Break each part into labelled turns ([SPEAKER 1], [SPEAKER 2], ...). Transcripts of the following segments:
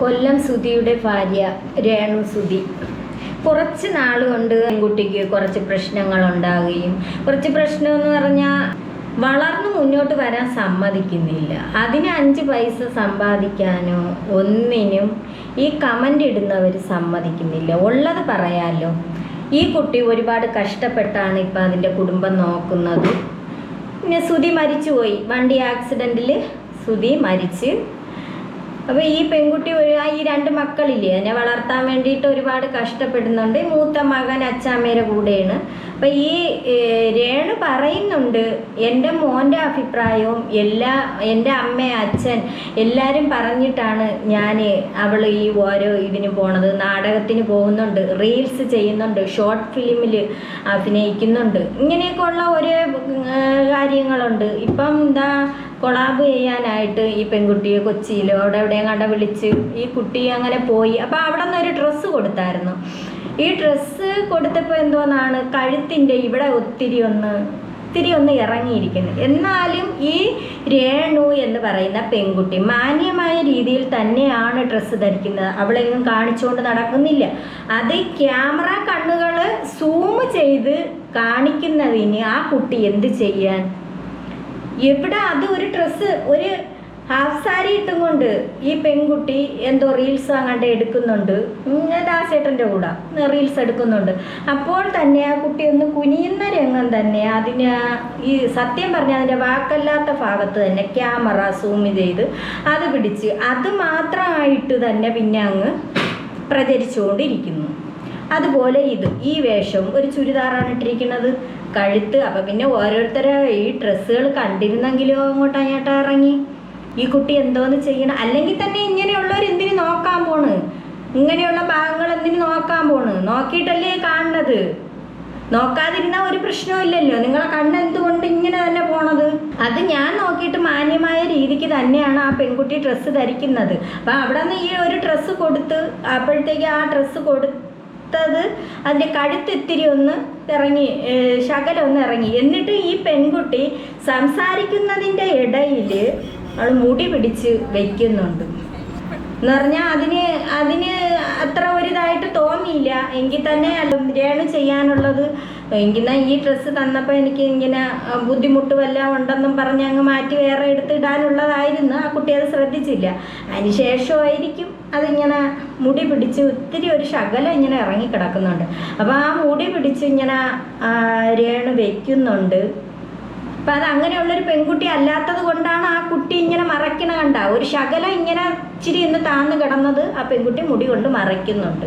[SPEAKER 1] കൊല്ലം സുധിയുടെ ഭാര്യ രേണു സുധി. കുറച്ച് നാൾ കൊണ്ട് പെൺകുട്ടിക്ക് കുറച്ച് പ്രശ്നങ്ങൾ ഉണ്ടാകുകയും കുറച്ച് പ്രശ്നം എന്ന് പറഞ്ഞാൽ വളർന്നു മുന്നോട്ട് വരാൻ സമ്മതിക്കുന്നില്ല. അതിന് അഞ്ച് പൈസ സമ്പാദിക്കാനോ ഒന്നിനും ഈ കമന്റ് ഇടുന്നവർ സമ്മതിക്കുന്നില്ല. ഉള്ളത് പറയാലോ ഈ കുട്ടി ഒരുപാട് കഷ്ടപ്പെട്ടാണ് ഇപ്പം അതിന്റെ കുടുംബം നോക്കുന്നത്. പിന്നെ സുധി മരിച്ചുപോയി. വണ്ടി ആക്സിഡന്റിൽ സുധി മരിച്ച് അപ്പോൾ ഈ പെൺകുട്ടി ഈ രണ്ട് മക്കളില്ലേ എന്നെ വളർത്താൻ വേണ്ടിയിട്ട് ഒരുപാട് കഷ്ടപ്പെടുന്നുണ്ട്. മൂത്ത മകൻ അച്ചാമ്മയുടെ കൂടെയാണ്. അപ്പം ഈ രേണു പറയുന്നുണ്ട് എന്റെ മോന്റെ അഭിപ്രായവും എല്ലാ എന്റെ അമ്മ അച്ഛൻ എല്ലാവരും പറഞ്ഞിട്ടാണ് ഞാൻ അവൾ ഈ ഓരോ ഇതിന് പോണത്. നാടകത്തിന് പോകുന്നുണ്ട് റീൽസ് ചെയ്യുന്നുണ്ട് ഷോർട്ട് ഫിലിമിൽ അഭിനയിക്കുന്നുണ്ട്. ഇങ്ങനെയൊക്കെ ഉള്ള ഓരോ കാര്യങ്ങളുണ്ട്. ഇപ്പം എന്താ കൊളാബ് ചെയ്യാനായിട്ട് ഈ പെൺകുട്ടിയെ കൊച്ചിയിലോ അവിടെ എവിടെയും കണ്ട വിളിച്ച് ഈ കുട്ടി അങ്ങനെ പോയി. അപ്പോൾ അവിടെ നിന്ന് ഒരു ഡ്രസ്സ് കൊടുത്തായിരുന്നു. ഈ ഡ്രസ്സ് കൊടുത്തപ്പോൾ എന്തോന്നാണ്? കഴുത്തിന്റെ ഇവിടെ ഒത്തിരി ഒന്ന് ഒത്തിരി ഒന്ന് ഇറങ്ങിയിരിക്കുന്നു. എന്നാലും ഈ രേണു എന്ന് പറയുന്ന പെൺകുട്ടി മാന്യമായ രീതിയിൽ തന്നെയാണ് ഡ്രസ്സ് ധരിക്കുന്നത്. അവളെങ്ങും കാണിച്ചുകൊണ്ട് നടക്കുന്നില്ല. അത് ക്യാമറ കണ്ണുകൾ സൂം ചെയ്ത് കാണിക്കുന്നതിന് ആ കുട്ടി എന്ത് ചെയ്യാൻ? എവിടെ അത് ഒരു ഡ്രസ്സ് ഒരു ഹാഫ് സാരി ഇട്ടും കൊണ്ട് ഈ പെൺകുട്ടി എന്തോ റീൽസ് അങ്ങോട്ട് എടുക്കുന്നുണ്ട്. ഉം, ദാസേട്ടന്റെ കൂടെ റീൽസ് എടുക്കുന്നുണ്ട്. അപ്പോൾ തന്നെ ആ കുട്ടി ഒന്ന് കുനിയുന്ന രംഗം തന്നെ അതിന് ഈ സത്യം പറഞ്ഞാൽ അതിന്റെ വാക്കല്ലാത്ത ഭാഗത്ത് തന്നെ ക്യാമറ സൂം ചെയ്ത് അത് പിടിച്ച് അത് മാത്രമായിട്ട് തന്നെ പിന്നെ അങ്ങ് പ്രചരിച്ചുകൊണ്ടിരിക്കുന്നു. അതുപോലെ ഇത് ഈ വേഷം ഒരു ചുരിദാറാണ് ഇട്ടിരിക്കുന്നത്. കഴുത്ത് അപ്പം പിന്നെ ഓരോരുത്തരെ ഈ ഡ്രസ്സുകൾ കണ്ടിരുന്നെങ്കിലോ അങ്ങോട്ട് അങ്ങോട്ടാ ഇറങ്ങി. ഈ കുട്ടി എന്തോന്ന് ചെയ്യണം അല്ലെങ്കിൽ തന്നെ ഇങ്ങനെയുള്ളവർ എന്തിനു നോക്കാൻ പോണ്? ഇങ്ങനെയുള്ള ഭാഗങ്ങൾ എന്തിന് നോക്കാൻ പോണ് നോക്കിയിട്ടല്ലേ കാണുന്നത് നോക്കാതിരുന്ന ഒരു പ്രശ്നമില്ലല്ലോ നിങ്ങളെ കണ്ണ് എന്തുകൊണ്ട് ഇങ്ങനെ തന്നെ പോണത്? അത് ഞാൻ നോക്കിയിട്ട് മാന്യമായ രീതിക്ക് തന്നെയാണ് ആ പെൺകുട്ടി ഡ്രസ്സ് ധരിക്കുന്നത്. അപ്പം അവിടെ നിന്ന് ഈ ഒരു ഡ്രസ്സ് കൊടുത്ത് അപ്പോഴത്തേക്ക് ആ ഡ്രസ്സ് കൊടുത്തത് അതിന്റെ കഴുത്തിത്തിരി ഒന്ന് ഇറങ്ങി ശകലം ഒന്ന് ഇറങ്ങി. എന്നിട്ട് ഈ പെൺകുട്ടി സംസാരിക്കുന്നതിന്റെ ഇടയിൽ അവൾ മുടി പിടിച്ച് വെക്കുന്നുണ്ട്. എന്ന് പറഞ്ഞാൽ അതിന് അതിന് അത്ര ഒരിതായിട്ട് തോന്നിയില്ല. എങ്കിൽ തന്നെ രേണു ചെയ്യാനുള്ളത്. എങ്കിൽ ഈ ഡ്രസ്സ് തന്നപ്പോൾ എനിക്ക് ഇങ്ങനെ ബുദ്ധിമുട്ട് വല്ലതും ഉണ്ടെന്നും പറഞ്ഞ് അങ്ങ് മാറ്റി വേറെ എടുത്ത് ഇടാനുള്ളതായിരുന്നു ആ കുട്ടി അത് ശ്രദ്ധിച്ചില്ല. അതിന് ശേഷമായിരിക്കും അതിങ്ങനെ മുടി പിടിച്ച് ഒത്തിരി ഒരു ശകലം ഇങ്ങനെ ഇറങ്ങി കിടക്കുന്നുണ്ട് അപ്പോൾ ആ മുടി പിടിച്ച് ഇങ്ങനെ രേണു വെക്കുന്നുണ്ട്. അപ്പം അത് അങ്ങനെയുള്ളൊരു പെൺകുട്ടി അല്ലാത്തത് കൊണ്ടാണ് ആ കുട്ടി ഇങ്ങനെ മറയ്ക്കണ കണ്ട. ഒരു ശകലം ഇങ്ങനെ ഇച്ചിരി ഇന്ന് താന്ന് കിടന്നത് ആ പെൺകുട്ടി മുടി കൊണ്ട് മറയ്ക്കുന്നുണ്ട്.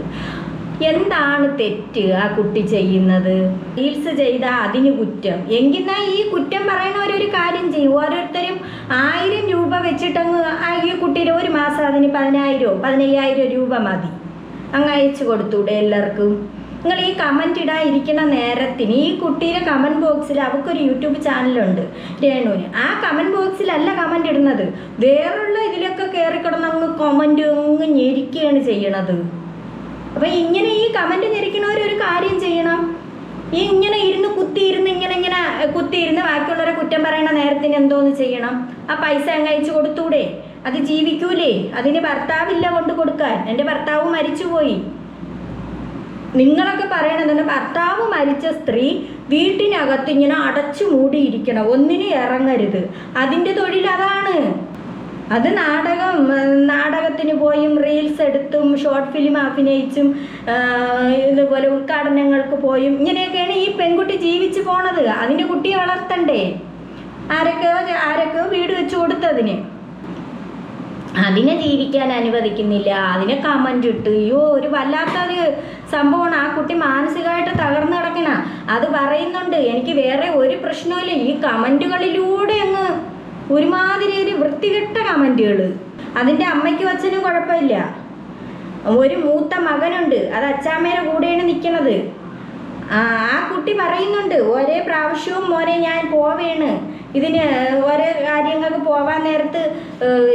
[SPEAKER 1] എന്താണ് തെറ്റ് ആ കുട്ടി ചെയ്യുന്നത്? റീൽസ് ചെയ്ത അതിന് കുറ്റം. എങ്കിന്നാ ഈ കുറ്റം പറയണവരൊരു കാര്യം ചെയ്യും. ഓരോരുത്തരും ആയിരം രൂപ വെച്ചിട്ടങ്ങ് ആ ഈ കുട്ടിയുടെ ഒരു മാസം അതിന് പതിനായിരമോ പതിനയ്യായിരം രൂപ മതി. അങ്ങ് അയച്ചു കൊടുത്തൂടെ എല്ലാവർക്കും? നിങ്ങൾ ഈ കമന്റ് ഇടാതിരിക്കുന്ന നേരത്തിന് ഈ കുട്ടിയുടെ കമന്റ് ബോക്സിൽ അവൾക്കൊരു യൂട്യൂബ് ചാനലുണ്ട് രേണുവിന്. ആ കമന്റ് ബോക്സിലല്ല കമന്റ് ഇടുന്നത്. വേറുള്ള ഇതിലൊക്കെ കയറിക്കിടന്ന് അങ്ങ് കമന്റ് അങ്ങ് ഞെരിക്കുകയാണ് ചെയ്യണത്. അപ്പം ഇങ്ങനെ ഈ കമന്റ് ഞെരിക്കണവർ ഒരു കാര്യം ചെയ്യണം. ഈ ഇങ്ങനെ ഇരുന്ന് കുത്തിയിരുന്ന് ഇങ്ങനെ ഇങ്ങനെ കുത്തിയിരുന്ന് ബാക്കിയുള്ളവരെ കുറ്റം പറയണ നേരത്തിന് എന്തോന്ന് ചെയ്യണം? ആ പൈസ അങ്ങ് അയച്ചു കൊടുത്തൂടെ? അത് ജീവിക്കൂലേ? അതിന് ഭർത്താവില്ല കൊണ്ട് കൊടുക്കാൻ. എന്റെ ഭർത്താവ് മരിച്ചുപോയി. നിങ്ങളൊക്കെ പറയണത് ഭർത്താവ് മരിച്ച സ്ത്രീ വീട്ടിനകത്ത് ഇങ്ങനെ അടച്ചു മൂടിയിരിക്കണം ഒന്നിനും ഇറങ്ങരുത്. അതിന്റെ തൊഴിൽ അതാണ്. അത് നാടകം നാടകത്തിന് പോയും റീൽസ് എടുത്തും ഷോർട്ട് ഫിലിം അഭിനയിച്ചും ഇതുപോലെ ഉദ്ഘാടനങ്ങൾക്ക് പോയും ഇങ്ങനെയൊക്കെയാണ് ഈ പെൺകുട്ടി ജീവിച്ചു പോണത്. അതിന്റെ കുട്ടിയെ വളർത്തണ്ടേ? ആരൊക്കെയോ ആരൊക്കെയോ വീട് വെച്ച് കൊടുത്തതിന്. അതിനെ ജീവിക്കാൻ അനുവദിക്കുന്നില്ല. അതിനെ കമന്റ് ഇട്ട് അയ്യോ ഒരു വല്ലാത്തൊരു സംഭവമാണ് ആ കുട്ടി മാനസികമായിട്ട് തകർന്നു കിടക്കണ. അത് പറയുന്നുണ്ട് എനിക്ക് വേറെ ഒരു പ്രശ്നമില്ല ഈ കമന്റുകളിലൂടെ അങ്ങ് ഒരുമാതിരി ഒരു വൃത്തികെട്ട കമന്റുകൾ അതിന്റെ അമ്മയ്ക്കും അച്ഛനും കുഴപ്പമില്ല. ഒരു മൂത്ത മകനുണ്ട് അത് അച്ചാമ്മയുടെ കൂടെയാണ് നിൽക്കുന്നത് ആ കുട്ടി പറയുന്നുണ്ട് ഒരേ പ്രാവശ്യവും മോനെ ഞാൻ പോവേണ്. ഇതിന് ഓരോ കാര്യങ്ങൾക്ക് പോവാൻ നേരത്ത്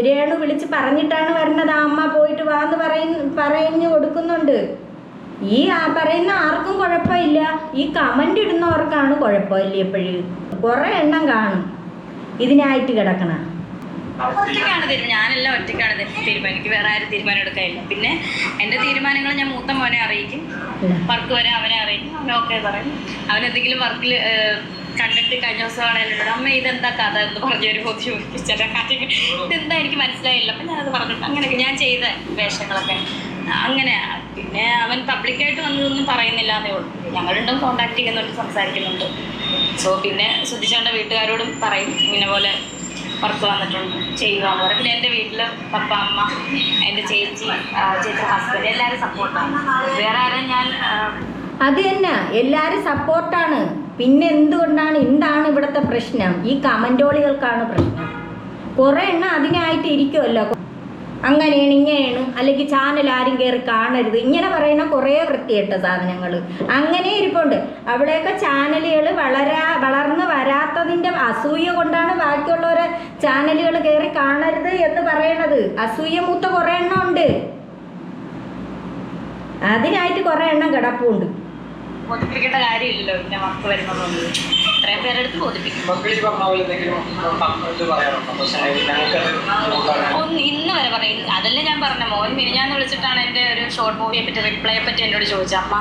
[SPEAKER 1] രേണു വിളിച്ച് പറഞ്ഞിട്ടാണ് വരുന്നത് ആ അമ്മ പോയിട്ട് വാന്ന് പറയ പറഞ്ഞു കൊടുക്കുന്നുണ്ട്. ഈ ആ പറയുന്ന ആർക്കും കുഴപ്പമില്ല. ഈ കമന്റ് ഇടുന്നവർക്കാണ് കുഴപ്പമില്ല എപ്പോഴും കുറേ എണ്ണം കാണും. ഇതിനായിട്ട് കിടക്കണ.
[SPEAKER 2] ഒറ്റയ്ക്കാണ് തീരുമാനം ഞാനെല്ലാം ഒറ്റയ്ക്കാണ് തീരുമാനം. എനിക്ക് വേറെ ആരും തീരുമാനം എടുക്കാനില്ല. പിന്നെ എന്റെ തീരുമാനങ്ങൾ ഞാൻ മൂത്ത മോനെ അറിയിക്കും. വർക്ക് വരെ അവനെ അറിയിക്കും. അവൻ ഓക്കെ പറയും. അവൻ എന്തെങ്കിലും വർക്കിൽ കണ്ടിട്ട് കഴിഞ്ഞ ദിവസമാണ് എന്നോട് അമ്മ ഇതെന്താ കഥ? എന്ന് പറഞ്ഞു ഒരു ബോധ്യം ചോദിച്ചാൽ ഇതെന്താ എനിക്ക് മനസ്സിലായില്ല. അപ്പം ഞാനത് പറഞ്ഞിട്ട് അങ്ങനെയൊക്കെ ഞാൻ ചെയ്ത വേഷങ്ങളൊക്കെ. അങ്ങനെ. പിന്നെ അവൻ പബ്ലിക്കായിട്ട് വന്നതൊന്നും പറയുന്നില്ല എന്നേ ഉള്ളൂ. ഞങ്ങൾ രണ്ടും കോണ്ടാക്ട് ചെയ്യുന്നുണ്ട് സംസാരിക്കുന്നുണ്ട്. സോ പിന്നെ ശ്രദ്ധിച്ചോണ്ട വീട്ടുകാരോടും പറയും ഇങ്ങനെ പോലെ വർക്ക് വന്നിട്ടുണ്ട്. ചെയ്യുക. എന്ന് പറയും പിന്നെ എന്റെ വീട്ടിൽ പപ്പ അമ്മ എന്റെ ചേച്ചി ചേച്ചി ഹസ്ബൻഡ് എല്ലാവരും സപ്പോർട്ടാണ് വേറെ ആരും ഞാൻ
[SPEAKER 1] അത് തന്നെ. എല്ലാവരും സപ്പോർട്ടാണ് പിന്നെ എന്തുകൊണ്ടാണ് എന്താണ് ഇവിടുത്തെ പ്രശ്നം? ഈ കമന്റോളികൾക്കാണ് പ്രശ്നം. കുറേ എണ്ണം അതിനായിട്ട് ഇരിക്കുമല്ലോ അങ്ങനെയാണ് ഇങ്ങനെയാണ്. അല്ലെങ്കിൽ ചാനൽ ആരും കയറി കാണരുത്. ഇങ്ങനെ പറയുന്ന കുറേ വൃത്തികെട്ട സാധനങ്ങൾ അങ്ങനെ ഇരിപ്പുണ്ട്. അവിടെയൊക്കെ ചാനലുകൾ വളരാ വളർന്ന് വരാത്തതിന്റെ അസൂയ കൊണ്ടാണ് ബാക്കിയുള്ളവരെ ചാനലുകൾ കയറി കാണരുത് എന്ന് പറയണത്. അസൂയ മൂത്ത കുറേ എണ്ണം ഉണ്ട്. അതിനായിട്ട് കുറേ എണ്ണം കിടപ്പുണ്ട്.
[SPEAKER 2] കാര്യമില്ലല്ലോ. പിന്നെ വർക്ക് ഇത്രയും പേരെടുത്ത് ബോധിപ്പിക്കും ഒന്ന് ഇന്ന് വരെ പറയും അതല്ലേ ഞാൻ പറഞ്ഞ മോൻ മിനിഞ്ഞാന്ന് വിളിച്ചിട്ടാണ് എന്റെ ഒരു ഷോർട്ട് മൂവിയെ പറ്റി റിപ്ലൈയെ പറ്റി എന്നോട് ചോദിച്ചത് അമ്മ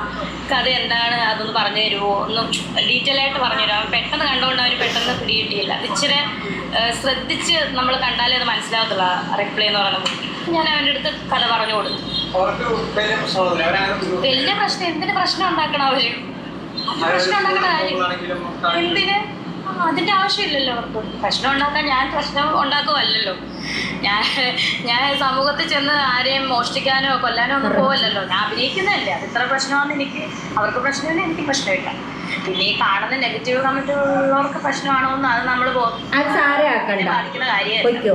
[SPEAKER 2] കഥ എന്താണ് അതൊന്ന് പറഞ്ഞു തരുമോ ഒന്ന് ഡീറ്റെയിൽ ആയിട്ട് പറഞ്ഞു തരുമോ അവൻ പെട്ടെന്ന് കണ്ടുകൊണ്ട് അവന് പെട്ടെന്ന് പിടികിട്ടിയില്ല അത് ഇച്ചിരി ശ്രദ്ധിച്ച് നമ്മൾ കണ്ടാലേ അത് മനസ്സിലാകത്തുള്ള റിപ്ലൈ എന്ന് പറയുന്നത് ഞാൻ അവന്റെ അടുത്ത് കഥ പറഞ്ഞു കൊടുത്തു
[SPEAKER 3] വലിയ
[SPEAKER 2] പ്രശ്നം എന്തിന് പ്രശ്നം ഉണ്ടാക്കണം അവർ പ്രശ്നം കാര്യം. എന്തിന്? അതിന്റെ ആവശ്യമില്ലല്ലോ അവർക്ക്. പ്രശ്നം ഉണ്ടാക്കാൻ ഞാൻ പ്രശ്നം ഉണ്ടാക്കുമല്ലോ ഞാൻ ഞാൻ സമൂഹത്തിൽ ചെന്ന് ആരെയും മോഷ്ടിക്കാനോ കൊല്ലാനോ ഒന്നും പോവല്ലോ ഞാൻ അഭിനയിക്കുന്നതല്ലേ. അത് ഇത്ര പ്രശ്നമാണെന്ന് എനിക്ക്. അവർക്ക് പ്രശ്നമില്ല എനിക്ക് പ്രശ്നമില്ല. പിന്നെ ഈ കാണുന്ന നെഗറ്റീവ് കമന്റ് ഉള്ളവർക്ക് പ്രശ്നമാണോ എന്ന് അത് നമ്മൾ ബാധിക്കുന്ന കാര്യമല്ല.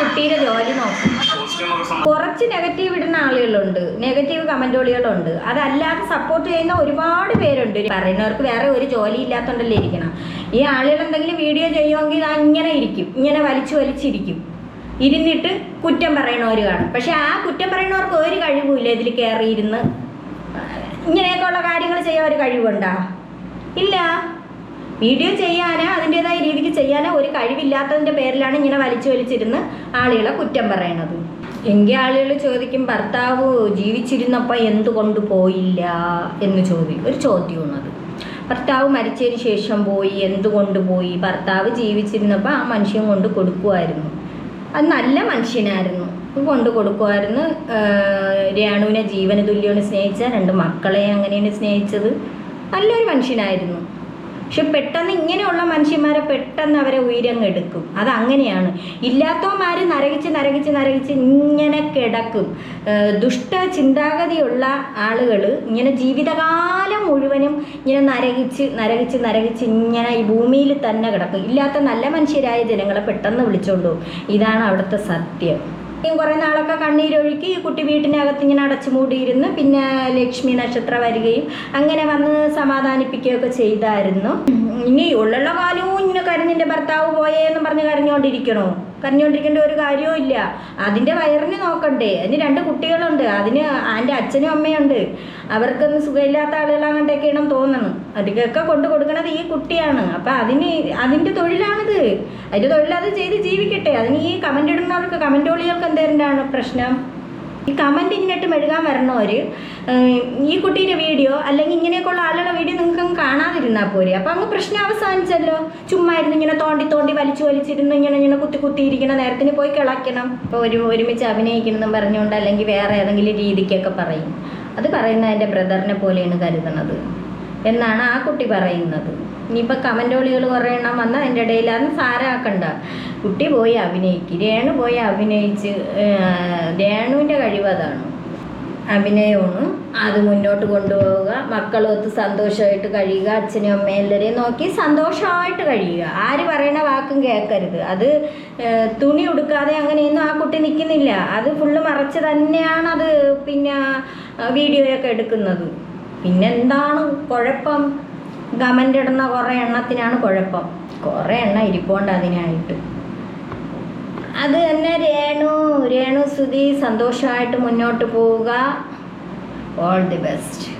[SPEAKER 1] കുട്ടിയുടെ ജോലി നോക്കും. കുറച്ച് നെഗറ്റീവ് ഇടുന്ന ആളുകളുണ്ട്. നെഗറ്റീവ് കമന്റുകളുണ്ട് അതല്ലാതെ സപ്പോർട്ട് ചെയ്യുന്ന ഒരുപാട് പേരുണ്ട്. പറയുന്നവർക്ക് വേറെ ഒരു ജോലി ഇല്ലാത്തതുകൊണ്ടല്ലേ ഇരിക്കണം. ഈ ആളുകൾ എന്തെങ്കിലും വീഡിയോ ചെയ്യുമെങ്കിൽ ഇതാ ഇങ്ങനെ ഇരിക്കും. ഇങ്ങനെ വലിച്ചു വലിച്ചിരിക്കും. ഇരുന്നിട്ട് കുറ്റം പറയണവർ കാണും. പക്ഷെ ആ കുറ്റം പറയണവർക്ക് ഒരു കഴിവുമില്ല ഇതിൽ കയറിയിരുന്ന് ഇങ്ങനെയൊക്കെയുള്ള കാര്യങ്ങൾ ചെയ്യാൻ ഒരു കഴിവുണ്ടോ? ഇല്ല. വീഡിയോ ചെയ്യാനോ അതിന്റെതായ രീതിക്ക് ചെയ്യാനോ ഒരു കഴിവില്ലാത്തതിന്റെ പേരിലാണ് ഇങ്ങനെ വലിച്ചു വലിച്ചിരുന്ന് ആളുകളെ കുറ്റം പറയണത് എങ്കിൽ ആളുകൾ ചോദിക്കും ഭർത്താവ് ജീവിച്ചിരുന്നപ്പോൾ എന്തുകൊണ്ട് പോയില്ല? എന്ന് ചോദിക്കും ഒരു ചോദ്യമാണത് ഭർത്താവ് മരിച്ചതിന് ശേഷം പോയി എന്തുകൊണ്ട് പോയി? ഭർത്താവ് ജീവിച്ചിരുന്നപ്പോൾ ആ മനുഷ്യൻ കൊണ്ട് കൊടുക്കുമായിരുന്നു അത് നല്ല മനുഷ്യനായിരുന്നു. കൊണ്ട് കൊടുക്കുമായിരുന്നു രേണുവിനെ ജീവന തുല്യമാണ് സ്നേഹിച്ച രണ്ട് മക്കളെ അങ്ങനെയാണ് സ്നേഹിച്ചത്. നല്ലൊരു മനുഷ്യനായിരുന്നു. പക്ഷെ പെട്ടെന്ന് ഇങ്ങനെയുള്ള മനുഷ്യന്മാരെ പെട്ടെന്ന് അവരെ ഉയരങ്ങ് എടുക്കും അത് അങ്ങനെയാണ് ഇല്ലാത്തവന്മാർ നരകിച്ച് നരകിച്ച് നരകിച്ച് ഇങ്ങനെ കിടക്കും. ദുഷ്ട ചിന്താഗതിയുള്ള ആളുകൾ ഇങ്ങനെ ജീവിതകാലം മുഴുവനും ഇങ്ങനെ നരകിച്ച് നരകിച്ച് നരകിച്ച് ഇങ്ങനെ ഈ ഭൂമിയിൽ തന്നെ കിടക്കും. ഇല്ലാത്ത നല്ല മനുഷ്യരായ ജനങ്ങളെ പെട്ടെന്ന് വിളിച്ചോണ്ടു ഇതാണ് അവിടുത്തെ സത്യം. കുറേ നാളൊക്കെ കണ്ണീരൊഴുക്കി ഈ കുട്ടി വീട്ടിനകത്ത് ഇങ്ങനെ അടച്ചു മൂടിയിരുന്ന് പിന്നെ ലക്ഷ്മി നക്ഷത്രം വരികയും അങ്ങനെ വന്ന് സമാധാനിപ്പിക്കുകയൊക്കെ ചെയ്തായിരുന്നു. ഇനി ഉള്ള കാലവും ഇങ്ങനെ കരഞ്ഞിന്റെ ഭർത്താവ് പോയേന്നും പറഞ്ഞ് കരഞ്ഞുകൊണ്ടിരിക്കണോ കരഞ്ഞുകൊണ്ടിരിക്കേണ്ട ഒരു കാര്യവും ഇല്ല. അതിന്റെ വയറിന് നോക്കണ്ടേ. അതിന് രണ്ട് കുട്ടികളുണ്ട്. അതിന് അതിന്റെ അച്ഛനും അമ്മയുണ്ട് അവർക്കൊന്നും സുഖമില്ലാത്ത ആളുകളാകണ്ടൊക്കെയാണ് തോന്നണം. അതിനൊക്കെ കൊണ്ടു കൊടുക്കണത് ഈ കുട്ടിയാണ്. അപ്പം അതിന് അതിന്റെ തൊഴിലാണിത്. അതിന്റെ തൊഴിലത് ചെയ്ത് ജീവിക്കട്ടെ. അതിന് ഈ കമന്റ് ഇടുന്നവർക്ക് കമന്റ് ഓളികൾക്ക് എന്താണ് പ്രശ്നം? ഈ കമന്റ് ഇങ്ങോട്ട് മെഴുകാൻ വരണവർ ഈ കുട്ടീന്റെ വീഡിയോ അല്ലെങ്കിൽ ഇങ്ങനെയൊക്കെയുള്ള ആളുടെ വീഡിയോ നിങ്ങൾക്ക് അങ്ങ് കാണാതിരുന്നാൽ പോരെ. അപ്പം അങ്ങ് പ്രശ്നം അവസാനിച്ചല്ലോ. ചുമ്മാ ഇരുന്ന് ഇങ്ങനെ തോണ്ടി തോണ്ടി വലിച്ചു വലിച്ചിരുന്ന് ഇങ്ങനെ ഇങ്ങനെ കുത്തി കുത്തിയിരിക്കണം നേരത്തിന് പോയി കിളയ്ക്കണം. ഇപ്പോൾ ഒരു ഒരുമിച്ച് അഭിനയിക്കണമെന്നും പറഞ്ഞുകൊണ്ട് അല്ലെങ്കിൽ വേറെ ഏതെങ്കിലും രീതിക്കൊക്കെ പറയും. അത് പറയുന്ന എന്റെ ബ്രദറിനെ പോലെയാണ് കരുതണത്. എന്നാണ് ആ കുട്ടി പറയുന്നത്. ഇനിയിപ്പോൾ കമന്റോളികൾ കുറേ എണ്ണം വന്നാൽ അതിന്റെ ഇടയിൽ അന്ന് സാരാക്കണ്ട. കുട്ടി പോയി അഭിനയിക്കും. രേണു പോയി അഭിനയിച്ച് രേണുവിന്റെ കഴിവ് അതാണ്. അഭിനയമാണ് അത് മുന്നോട്ട് കൊണ്ടുപോവുക. മക്കളൊത്ത് സന്തോഷമായിട്ട് കഴിയുക. അച്ഛനും അമ്മയും എല്ലാവരെയും നോക്കി സന്തോഷമായിട്ട് കഴിയുക. ആര് പറയണ വാക്കും കേൾക്കരുത്. അത് തുണി ഉടുക്കാതെ അങ്ങനെയൊന്നും ആ കുട്ടി നിൽക്കുന്നില്ല. അത് ഫുള്ള് മറച്ച് തന്നെയാണ് അത് പിന്നെ വീഡിയോയൊക്കെ എടുക്കുന്നത്. പിന്നെന്താണ് കുഴപ്പം? കമന്റ് ഇടുന്ന കുറേ എണ്ണത്തിനാണ് കുഴപ്പം. കുറേ എണ്ണം ഇരിപ്പുണ്ട് അതിനായിട്ട്. അത് തന്നെ രേണു. രേണു സുധി സന്തോഷമായിട്ട് മുന്നോട്ട് പോവുക. All the best